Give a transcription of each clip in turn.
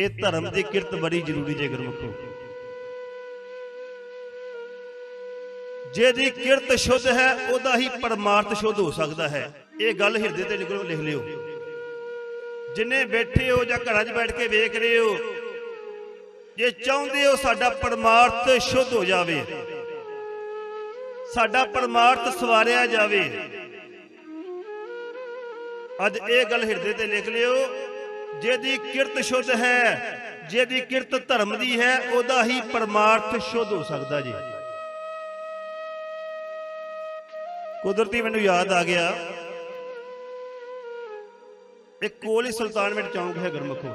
ਇਹ ਧਰਮ ਦੀ ਕਿਰਤ ਬੜੀ ਜ਼ਰੂਰੀ ਜੇ ਗੁਰਮੁਖੋ ਜਿਹਦੀ ਕਿਰਤ ਸ਼ੁੱਧ ਹੈ ਉਹਦਾ ਹੀ ਪਰਮਾਰਥ ਸ਼ੁੱਧ ਹੋ ਸਕਦਾ ਹੈ। ਇਹ ਗੱਲ ਹਿਰਦੇ ਤੇ ਨਿਕਲੋ ਲਿਖ ਲਿਓ। ਜਿੰਨੇ ਬੈਠੇ ਹੋ ਜਾਂ ਘਰਾਂ 'ਚ ਬੈਠ ਕੇ ਵੇਖ ਰਹੇ ਹੋ ਜੇ ਚਾਹੁੰਦੇ ਹੋ ਸਾਡਾ ਪਰਮਾਰਥ ਸ਼ੁੱਧ ਹੋ ਜਾਵੇ ਸਾਡਾ ਪਰਮਾਰਥ ਸਵਾਰਿਆ ਜਾਵੇ ਅੱਜ ਇਹ ਗੱਲ ਹਿਰਦੇ ਤੇ ਲਿਖ ਲਿਓ। ਜਿਹਦੀ ਕਿਰਤ ਸ਼ੁੱਧ ਹੈ, ਜਿਹਦੀ ਕਿਰਤ ਧਰਮ ਦੀ ਹੈ, ਉਹਦਾ ਹੀ ਪਰਮਾਰਥ ਸ਼ੁੱਧ ਹੋ ਸਕਦਾ ਜੀ। ਕੁਦਰਤੀ ਮੈਨੂੰ ਯਾਦ ਆ ਗਿਆ। ਇੱਕ ਕੋਲ ਹੀ ਸੁਲਤਾਨਵਿੰਡ ਚੌਂਕ ਹੈ ਗੁਰਮੁਖੋ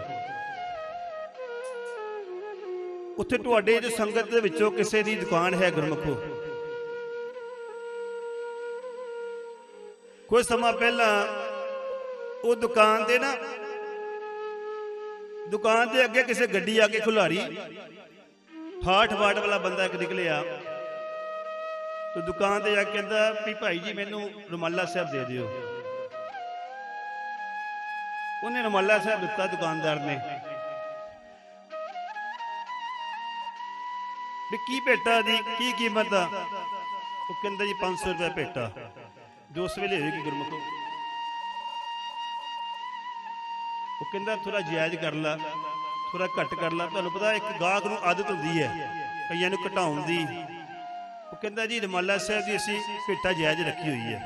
ਉੱਥੇ ਤੁਹਾਡੇ ਜੋ ਸੰਗਤ ਦੇ ਵਿੱਚੋਂ ਕਿਸੇ ਦੀ ਦੁਕਾਨ ਹੈ ਗੁਰਮੁਖੋ ਕੁਝ ਸਮਾਂ ਪਹਿਲਾਂ ਉਹ ਦੁਕਾਨ ਤੇ ਨਾ ਦੁਕਾਨ ਦੇ ਅੱਗੇ ਕਿਸੇ ਗੱਡੀ ਆ ਕੇ ਖੁਲਾਰੀ। ਠਾਠ ਬਾਟ ਵਾਲਾ ਬੰਦਾ ਇੱਕ ਨਿਕਲਿਆ। ਤੇ ਦੁਕਾਨ ਤੇ ਜਾ ਕੇ ਕਹਿੰਦਾ ਵੀ ਭਾਈ ਜੀ, ਮੈਨੂੰ ਰੁਮਾਲਾ ਸਾਹਿਬ ਦੇ ਦਿਓ। ਉਹਨੇ ਰੁਮਾਲਾ ਸਾਹਿਬ ਦਿੱਤਾ ਦੁਕਾਨਦਾਰ ਨੇ। ਵੀ ਕੀ ਭੇਟਾ ਦੀ, ਕੀ ਕੀਮਤ ਆ? ਉਹ ਕਹਿੰਦਾ ਜੀ 500 ਰੁਪਏ ਭੇਟਾ। ਜੋ ਉਸ ਵੇਲੇ ਹੋਏਗੀ ਗੁਰਮੁਖੋ। ਉਹ ਕਹਿੰਦਾ ਥੋੜਾ ਜਾਇਜ਼ ਕਰ ਲਾ ਥੋੜਾ ਘੱਟ ਕਰ ਲਾ। ਤੁਹਾਨੂੰ ਪਤਾ ਇੱਕ ਗਾਹਕ ਨੂੰ ਆਦਤ ਹੁੰਦੀ ਹੈ, ਕਈਆਂ ਨੂੰ ਘਟਾਉਣ ਦੀ। ਉਹ ਕਹਿੰਦਾ ਜੀ, ਰਮਾਲਾ ਸਾਹਿਬ ਦੀ ਅਸੀਂ ਭੇਟਾ ਜਾਇਜ਼ ਰੱਖੀ ਹੋਈ ਹੈ।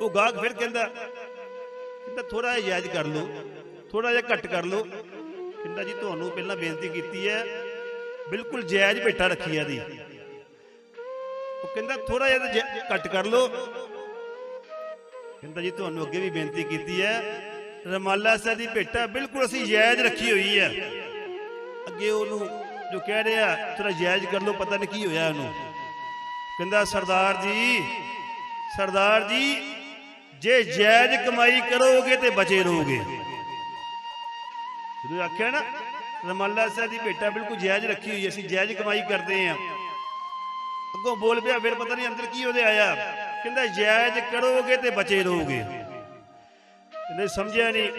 ਉਹ ਗਾਹਕ ਫਿਰ ਕਹਿੰਦਾ ਕਹਿੰਦਾ ਥੋੜਾ ਜਿਹਾ ਜਾਇਜ਼ ਕਰ ਲਓ ਥੋੜਾ ਜਿਹਾ ਘੱਟ ਕਰ ਲਓ। ਕਹਿੰਦਾ ਜੀ, ਤੁਹਾਨੂੰ ਪਹਿਲਾਂ ਬੇਨਤੀ ਕੀਤੀ ਹੈ, ਬਿਲਕੁਲ ਜਾਇਜ਼ ਭੇਟਾ ਰੱਖੀ ਹੈ ਦੀ ਉਹ ਕਹਿੰਦਾ ਥੋੜਾ ਜਿਹਾ ਘੱਟ ਕਰ ਲਓ। ਕਹਿੰਦਾ ਜੀ, ਤੁਹਾਨੂੰ ਅੱਗੇ ਵੀ ਬੇਨਤੀ ਕੀਤੀ ਹੈ ਰਮਾਲਾ ਸਾਹਿਬ ਦੀ ਭੇਟਾ ਬਿਲਕੁਲ ਅਸੀਂ ਜਾਇਜ਼ ਰੱਖੀ ਹੋਈ ਹੈ ਅੱਗੇ ਉਹਨੂੰ ਜੋ ਕਹਿ ਰਿਹਾ ਥੋੜਾ ਜਾਇਜ਼ ਕਰ ਲਓ, ਪਤਾ ਨਹੀਂ ਕੀ ਹੋਇਆ ਉਹਨੂੰ। ਕਹਿੰਦਾ, ਸਰਦਾਰ ਜੀ ਸਰਦਾਰ ਜੀ, ਜੇ ਜਾਇਜ਼ ਕਮਾਈ ਕਰੋਗੇ ਤੇ ਬਚੇ ਰਹੋਗੇ। ਜਦੋਂ ਆਖਿਆ ਨਾ, ਰਮਾਲਾ ਸਾਹਿਬ ਦੀ ਭੇਟਾ ਬਿਲਕੁਲ ਜਾਇਜ਼ ਰੱਖੀ ਹੋਈ ਅਸੀਂ ਜਾਇਜ਼ ਕਮਾਈ ਕਰਦੇ ਆਂ। ਅੱਗੋਂ ਬੋਲ ਪਿਆ, ਫਿਰ ਪਤਾ ਨਹੀਂ ਅੰਦਰ ਕੀ ਉਹਦੇ ਆਇਆ। ਕਹਿੰਦਾ ਜਾਇਜ਼ ਕਰੋਗੇ ਤੇ ਬਚੇ ਰਹੋਗੇ। ਕਹਿੰਦੇ, ਸਮਝਿਆ ਨਹੀਂ।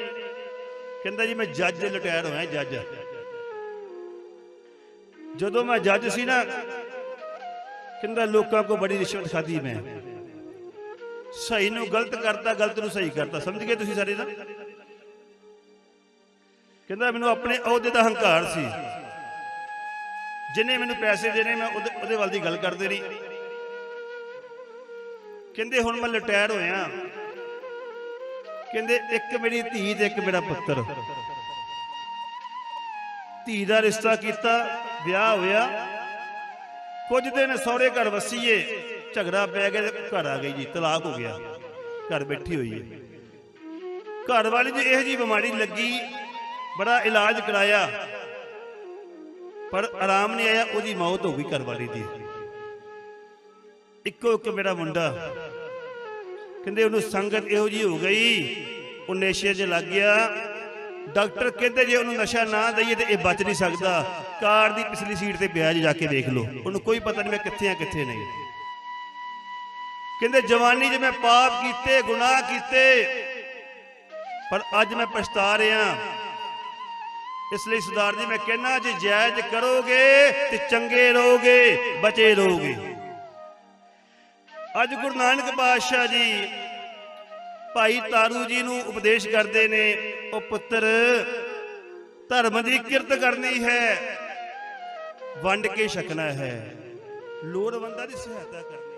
ਕਹਿੰਦਾ ਜੀ, ਮੈਂ ਜੱਜ ਦੇ ਹੋਇਆ, ਜੱਜ। ਜਦੋਂ ਮੈਂ ਜੱਜ ਸੀ ਨਾ, ਕਹਿੰਦਾ, ਲੋਕਾਂ ਕੋ ਬੜੀ ਰਿਸ਼ਵਤ ਖਾਧੀ ਮੈਂ। ਸਹੀ ਨੂੰ ਗਲਤ ਕਰਤਾ, ਗਲਤ ਨੂੰ ਸਹੀ ਕਰਤਾ। ਸਮਝ ਗਏ ਤੁਸੀਂ ਸਾਰੇ ਨਾ? ਕਹਿੰਦਾ, ਮੈਨੂੰ ਆਪਣੇ ਅਹੁਦੇ ਦਾ ਹੰਕਾਰ ਸੀ। ਜਿਨੇ ਮੈਨੂੰ ਪੈਸੇ ਦੇਣੇ, ਮੈਂ ਉਹਦੇ ਉਹਦੇ ਵੱਲ ਦੀ ਗੱਲ ਕਰਦੇ ਰਹੀ। ਕਹਿੰਦੇ, ਹੁਣ ਮੈਂ ਰਿਟਾਇਰ ਹੋਇਆ। ਕਹਿੰਦੇ ਇੱਕ ਮੇਰੀ ਧੀ ਤੇ ਇੱਕ ਮੇਰਾ ਪੁੱਤਰ। ਧੀ ਦਾ ਰਿਸ਼ਤਾ ਕੀਤਾ, ਵਿਆਹ ਹੋਇਆ। ਕੁਝ ਦਿਨ ਸਹੁਰੇ ਘਰ ਵਸੀਏ, ਝਗੜਾ ਪੈ ਗਿਆ ਤੇ ਘਰ ਆ ਗਈ ਜੀ, ਤਲਾਕ ਹੋ ਗਿਆ। ਘਰ ਬੈਠੀ ਹੋਈ ਹੈ। ਘਰ ਵਾਲੀ ਜੀ ਇਹ ਜੀ ਬਿਮਾਰੀ ਲੱਗੀ, ਬੜਾ ਇਲਾਜ ਕਰਾਇਆ। ਪਰ ਆਰਾਮ ਨਹੀਂ ਆਇਆ, ਉਹਦੀ ਮੌਤ ਹੋ ਗਈ ਘਰ ਵਾਲੀ ਦੀ। ਇੱਕੋ ਇੱਕ ਮੇਰਾ ਮੁੰਡਾ ਕਹਿੰਦੇ ਉਹਨੂੰ ਸੰਗਤ ਇਹੋ ਜੀ ਹੋ ਗਈ। ਉਹ ਨਸ਼ੇ 'ਚ ਲੱਗ ਗਿਆ। ਡਾਕਟਰ ਕਹਿੰਦੇ ਜੇ ਉਹਨੂੰ ਨਸ਼ਾ ਨਾ ਦਈਏ ਤੇ ਇਹ ਬਚ ਨਹੀਂ ਸਕਦਾ। ਕਾਰ ਦੀ ਪਿਛਲੀ ਸੀਟ ਤੇ ਪਿਆ ਜਾ ਕੇ ਵੇਖ ਲਓ। ਉਹਨੂੰ ਕੋਈ ਪਤਾ ਨਹੀਂ ਮੈਂ ਕਿੱਥੇ ਆ, ਕਿੱਥੇ ਨਹੀਂ। ਕਹਿੰਦੇ ਜਵਾਨੀ 'ਚ ਮੈਂ ਪਾਪ ਕੀਤੇ, ਗੁਨਾਹ ਕੀਤੇ, ਪਰ ਅੱਜ ਮੈਂ ਪਛਤਾ ਰਿਹਾ। ਇਸ ਲਈ ਸਰਦਾਰ ਜੀ ਮੈਂ ਕਹਿਣਾ ਜੇ ਜਾਇਜ਼ ਕਰੋਗੇ ਤੇ ਚੰਗੇ ਰਹੋਗੇ, ਬਚੇ ਰਹੋਗੇ। ਅੱਜ ਗੁਰੂ ਨਾਨਕ ਪਾਤਸ਼ਾਹ ਜੀ ਭਾਈ ਤਾਰੂ ਜੀ ਨੂੰ ਉਪਦੇਸ਼ ਕਰਦੇ ਨੇ, ਉਹ ਪੁੱਤਰ ਧਰਮ ਦੀ ਕਿਰਤ ਕਰਨੀ ਹੈ, ਵੰਡ ਕੇ ਛਕਣਾ ਹੈ। ਲੋੜਵੰਦਾਂ ਦੀ ਸਹਾਇਤਾ ਕਰਨੀ